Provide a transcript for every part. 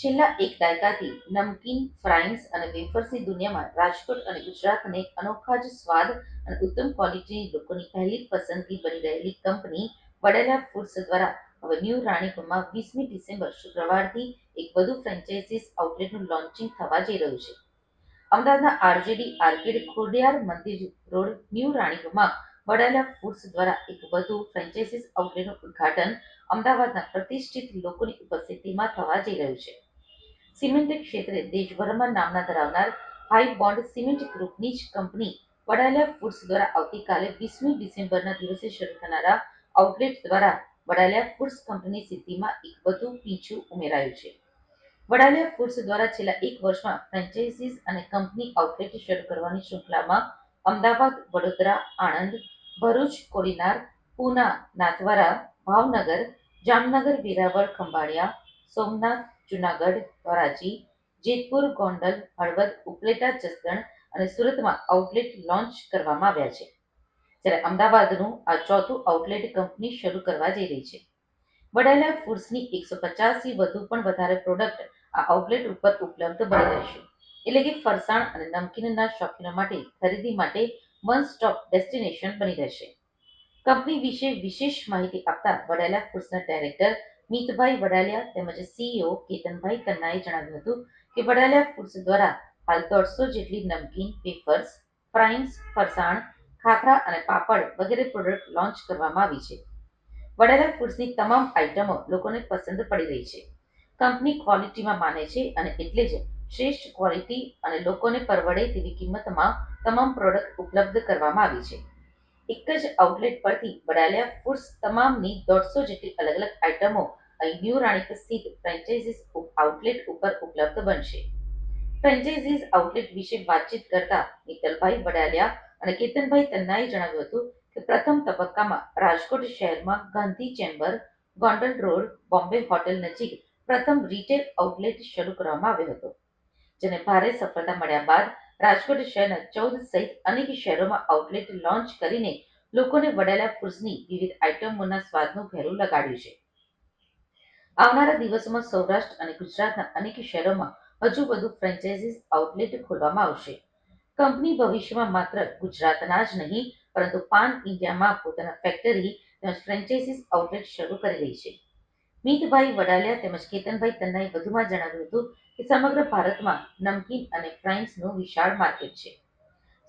છેલ્લા એક દાયકાથી નમકીન ફ્રાઈન્સ અને વેફર્સની દુનિયામાં રાજકોટ અને ગુજરાતને અનોખા જ સ્વાદ અને ઉત્તમ ક્વોલિટીની લોકોની પહેલી પસંદગી બની રહેલી કંપની વડેલા ફૂડ્સ દ્વારા હવે ન્યૂ રાણીપુરમાં વીસમી ડિસેમ્બર શુક્રવારથી એક વધુ ફ્રેન્ચાઇઝીસ આઉટલેટનું લોન્ચિંગ થવા જઈ રહ્યું છે. અમદાવાદના RJD, arcade, Khodiyar Mandir road new રાણીપુરમાં Wadala foods દ્વારા એક વધુ ફ્રેન્ચાઇઝીસ આઉટલેટનું ઉદ્ઘાટન અમદાવાદના પ્રતિષ્ઠિત લોકોની ઉપસ્થિતિમાં થવા જઈ રહ્યું છે. સિમેન્ટ ક્ષેત્રે દેશભરમાં નામના ધરાવનાર હાઈ બોન્ડ સિમેન્ટ ગ્રુપની જ કંપની વડાલિયા ફૂડ્સ દ્વારા આવતીકાલે વીસમી ડિસેમ્બરના દિવસે શરૂ થનારા આઉટલેટ દ્વારા વડાલિયા ફૂડ્સ કંપની સિદ્ધિમાં એક વધુ પીંછું ઉમેરાયું છે. વડાલિયા ફૂડ્સ દ્વારા છેલ્લા એક વર્ષમાં ફ્રેન્ચાઇઝીસ અને કંપની આઉટલેટ શરૂ કરવાની શૃંખલામાં અમદાવાદ, વડોદરા, આણંદ, ભરૂચ, કોડીનાર, પૂના, નાથવારા, ભાવનગર, જામનગર, વેરાવળ, ખંભાળિયા, સોમનાથ જુનાગઢ ધોરાજી જેતપુર, ગોંડલ, હળવદ, ઉપલેટા, જસદણ અને સુરતમાં આઉટલેટ લોન્ચ કરવામાં આવ્યા છે. જ્યારે અમદાવાદનું આ ચોથું આઉટલેટ કંપની શરૂ કરવા જઈ રહી છે. વડાલા ફૂડ્સની એકસો પચાસથી વધુ પણ વધારે પ્રોડક્ટ આ આઉટલેટ ઉપર ઉપલબ્ધ બની રહેશે એટલે કે ફરસાણ અને નમકીનના શોખીનો માટે, ખરીદી માટે વન સ્ટોપ ડેસ્ટિનેશન બની રહેશે. કંપની વિશે વિશેષ માહિતી આપતા વડાયેલા ફૂડ્સના ડાયરેક્ટર મિતભાઈ વડાલિયા તેમજ સીઈઓ કેતનભાઈ તન્નાએ જણાવ્યું હતું કે વડાલિયા ફૂડ્સ દ્વારા હાલ દોઢસો જેટલી નમકીન, વેફર્સ ફ્રાઈન્સ ફરસાણ, ખાખરા અને પાપડ વગેરે પ્રોડક્ટ લોન્ચ કરવામાં આવી છે. વડાલિયા ફૂડ્સની તમામ આઇટમો લોકોને પસંદ પડી રહી છે. કંપની ક્વોલિટીમાં માને છે અને એટલે જ શ્રેષ્ઠ ક્વોલિટી અને લોકોને પરવડે તેવી કિંમતમાં તમામ પ્રોડક્ટ ઉપલબ્ધ કરવામાં આવી છે. એક જ આઉટલેટ પરથી વડાલિયા ફૂડ્સ તમામની દોઢસો જેટલી અલગ અલગ આઇટમો અહીં ન્યૂ રાણીપ સ્થિત ફ્રેન્ચાઇઝીસ આઉટલેટ ઉપર ઉપલબ્ધ બનશે. ફ્રેન્ચાઇઝીસ આઉટલેટ વિશે વાતચીત કરતા મિત્તલભાઈ વડાલિયા અને કેતનભાઈ તન્નાએ જણાવ્યું હતું કે પ્રથમ તબક્કામાં રાજકોટ શહેરમાં Gandhi chamber, Gondal road, Bombay hotel નજીક પ્રથમ રિટેલ આઉટલેટ શરૂ કરવામાં આવ્યો હતો, જેને ભારે સફળતા મળ્યા બાદ રાજકોટ શહેરના ચૌદ સહિત અનેક શહેરોમાં આઉટલેટ લોન્ચ કરીને લોકોને વડાલા ફૂડ્સની વિવિધ આઇટમોના સ્વાદનું ઘેરું લગાડ્યું છે. આવનારા દિવસોમાં સૌરાષ્ટ્ર અને ગુજરાતના અનેક શહેરોમાં હજુ વધુ ફ્રેન્ચાઇઝીસ આઉટલેટ ખોલવામાં આવશે. કંપની ભવિષ્યમાં માત્ર ગુજરાતના જ નહીં, પરંતુ પાન ઇન્ડિયામાં પોતાના ફેક્ટરી તેમજ ફ્રેન્ચાઇઝીસ આઉટલેટ શરૂ કરી રહી છે. મિતભાઈ વડાલિયા તેમજ કેતનભાઈ તન્નાએ વધુમાં જણાવ્યું હતું કે સમગ્ર ભારતમાં નમકીન અને ફ્રાઇન્સનું વિશાળ માર્કેટ છે.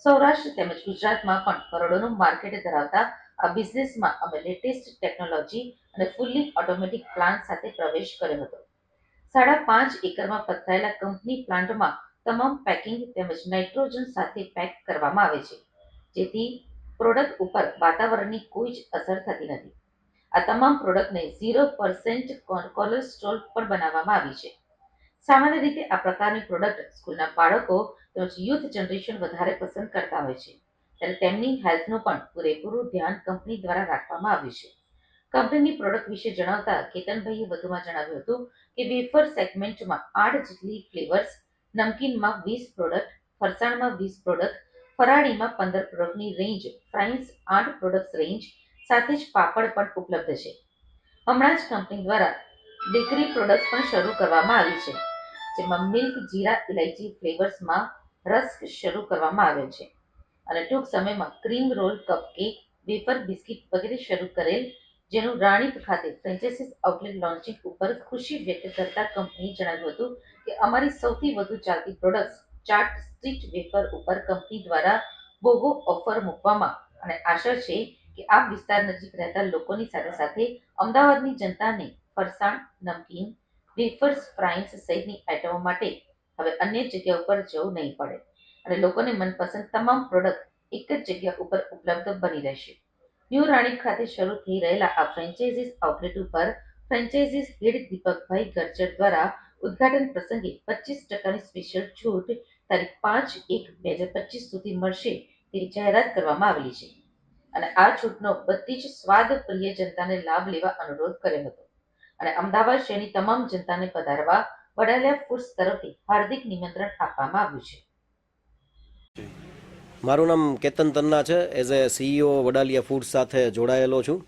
સૌરાષ્ટ્ર તેમજ ગુજરાતમાં પણ કરોડોનું માર્કેટ ધરાવતા બિઝનેસમાં અમે લેટેસ્ટ ટેકનોલોજી અને ફુલ્લી ઓટોમેટિક પ્લાન્ટ સાથે પ્રવેશ કર્યો હતો. સાડા પાંચ એકરમાં પથરાયેલા કંપની પ્લાન્ટમાં તમામ પેકિંગ તેમજ નાઇટ્રોજન સાથે પેક કરવામાં આવે છે. જેથી પ્રોડક્ટ ઉપર વાતાવરણની કોઈ જ અસર થતી નથી. આ તમામ પ્રોડક્ટને ઝીરો પર્સેન્ટ કોલેસ્ટ્રોલ પણ બનાવવામાં આવી છે. સામાન્ય રીતે આ પ્રકારની પ્રોડક્ટ સ્કૂલના બાળકો તેમજ યુથ જનરેશન વધારે પસંદ કરતા હોય છે. ત્યારે તેમની હેલ્થનું પણ પૂરેપૂરું ધ્યાન કંપની દ્વારા રાખવામાં આવ્યું છે. કંપનીની પ્રોડક્ટ વિશે જણાવતા કેતનભાઈએ વધુમાં જણાવ્યું હતું કે વેફર સેગમેન્ટમાં આઠ જેટલી ફ્લેવર્સ નમકીનમાં વીસ પ્રોડક્ટ ફરસાણમાં વીસ પ્રોડક્ટ ફરાળીમાં પંદર પ્રોડક્ટની રેન્જ ફ્રાઇન્સ આઠ પ્રોડક્ટ્સ રેન્જ સાથે જ પાપડ પણ ઉપલબ્ધ છે. હમણાં જ કંપની દ્વારા બેકરી પ્રોડક્ટ્સ પણ શરૂ કરવામાં આવી છે, જેમાં મિલ્ક જીરા ઇલાયચી ફ્લેવર્સમાં રસ્ક શરૂ કરવામાં આવેલ છે. અને ટૂંક સમયમાં cream roll cupcake wafer biscuit વગેરે શરૂ કરેલ, જેનું રાણીપ ખાતે ફ્રેન્ચાઇઝીસ આઉટલેટ લોન્ચિંગ ઉપર ખુશી વ્યક્ત કરતા કંપનીએ જણાવ્યું હતું કે અમારી સૌથી વધુ ચાલતી પ્રોડક્ટ્સ ચાટ સ્ટ્રીટ વેફર ઉપર કંપની દ્વારા બોગો ઓફર મૂકવામાં અને આશા છે કે આ વિસ્તાર નજીક રહેતા લોકોની સાથે સાથે અમદાવાદની જનતાને ફરસાણ, નમકીન વેફર્સ ફ્રાઈન્સ સહિતની આઇટમો માટે હવે અન્ય જગ્યા ઉપર જવું નહીં પડે. અને લોકોને મનપસંદ તમામ પ્રોડક્ટ એક જ જગ્યા ઉપર ઉપલબ્ધ બની રહેશે. ન્યૂ રાણીપ ખાતે શરૂ થઈ રહેલા આ ફ્રેન્ચાઇઝીસ આઉટલેટ ઉપર ફ્રેન્ચાઇઝીસ હેડ દીપકભાઈ ગરજર દ્વારા ઉદ્ઘાટન પ્રસંગે પચીસ ટકાની સ્પેશિયલ છૂટ તારીખ પાંચ એક બે હજાર પચીસ સુધી મળશે તેવી જાહેરાત કરવામાં આવેલી છે. અને આ છૂટનો બધી જ સ્વાદ પ્રિય જનતાને લાભ લેવા અનુરોધ કર્યો હતો. અને અમદાવાદ શહેરની તમામ જનતાને પધારવા વડાલિયા ફૂડ્સ તરફથી હાર્દિક નિમંત્રણ આપવામાં આવ્યું છે. મારું નામ કેતન તન્ના છે. As a CEO Vadaliya food સાથે જોડાયેલો છું.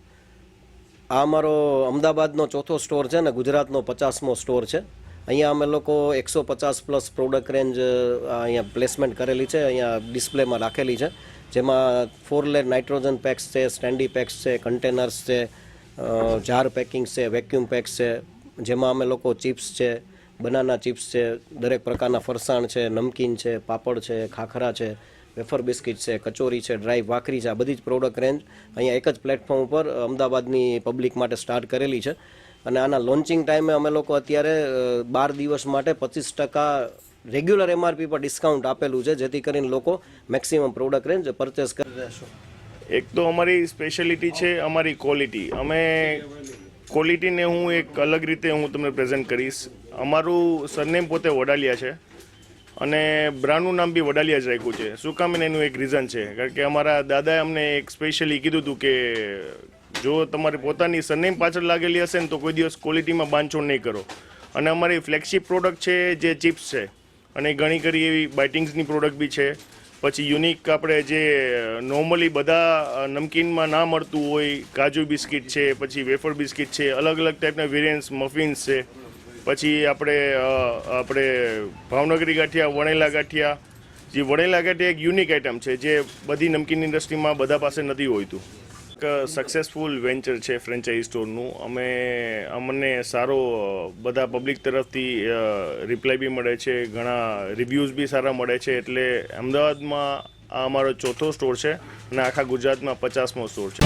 આ અમારો અમદાવાદનો ચોથો સ્ટોર છે ને ગુજરાતનો પચાસમો સ્ટોર છે. અહીંયા અમે લોકો એકસો પચાસ પ્લસ પ્રોડક્ટ રેન્જ અહીંયા પ્લેસમેન્ટ કરેલી છે. અહીંયા ડિસ્પ્લેમાં રાખેલી છે. જેમાં ફોર લેર નાઇટ્રોજન પેક્સ છે, સ્ટેન્ડી પેક્સ છે કન્ટેનર્સ છે જાર પેકિંગ છે વેક્યુમ પેક્સ છે. જેમાં અમે લોકો ચિપ્સ છે, બનાના ચિપ્સ છે, દરેક પ્રકારના ફરસાણ છે, નમકીન છે, પાપડ છે, ખાખરા છે વેફર બિસ્કિટ છે, કચોરી છે, ડ્રાય ભાખરી છે, આ બધી જ પ્રોડક્ટ રેન્જ અહીંયા એક જ પ્લેટફોર્મ ઉપર અમદાવાદની પબ્લિક માટે સ્ટાર્ટ કરેલી છે. અને આના લોન્ચિંગ ટાઈમે અમે લોકો અત્યારે બાર દિવસ માટે પચીસ ટકા રેગ્યુલર એમઆરપી પર ડિસ્કાઉન્ટ આપેલું છે, જેથી કરીને લોકો મેક્સિમમ પ્રોડક્ટ રેન્જ પરચેસ કરી રહેશો એક તો અમારી સ્પેશિયાલિટી છે અમારી ક્વોલિટી અમે ક્વોલિટીને હું એક અલગ રીતે હું તમને પ્રેઝન્ટ કરીશ. અમારું સરનેમ પોતે વડાલિયા છે. અને બ્રાન્ડનું નામ બી વડાલિયા જ રાખ્યું છે. શું કામ એને એક રીઝન છે? કારણ કે અમારા દાદાએ અમને એક સ્પેશિયલી કીધું હતું કે, જો તમારી પોતાની સરનેમ પાછળ લાગેલી હશે ને તો કોઈ દિવસ ક્વોલિટીમાં બાંધછોડ નહીં કરો. અને અમારી ફ્લેગશિપ પ્રોડક્ટ છે જે ચિપ્સ છે. અને ઘણી ખરી એવી બાઇટિંગ્સની પ્રોડક્ટ બી છે. પછી યુનિક આપણે જે નોર્મલી બધા નમકીનમાં ના મળતું હોય, કાજુ બિસ્કિટ છે, પછી વેફર બિસ્કિટ છે અલગ અલગ ટાઈપના વેરિયન્ટ્સ મફિન્સ છે. પછી આપણે આપણે ભાવનગરી ગાંઠિયા, વણેલા ગાંઠિયા, જે વણેલા ગાંઠિયા એક યુનિક આઇટમ છે, જે બધી નમકીન ઇન્ડસ્ટ્રીમાં બધા પાસે નથી હોતું એક સક્સેસફુલ વેન્ચર છે ફ્રેન્ચાઇઝ સ્ટોરનું અમે, અમને સારો બધા પબ્લિક તરફથી રિપ્લાય બી મળે છે, ઘણા રિવ્યૂઝ બી સારા મળે છે, એટલે અમદાવાદમાં આ અમારો ચોથો સ્ટોર છે અને આખા ગુજરાતમાં પચાસમો સ્ટોર છે.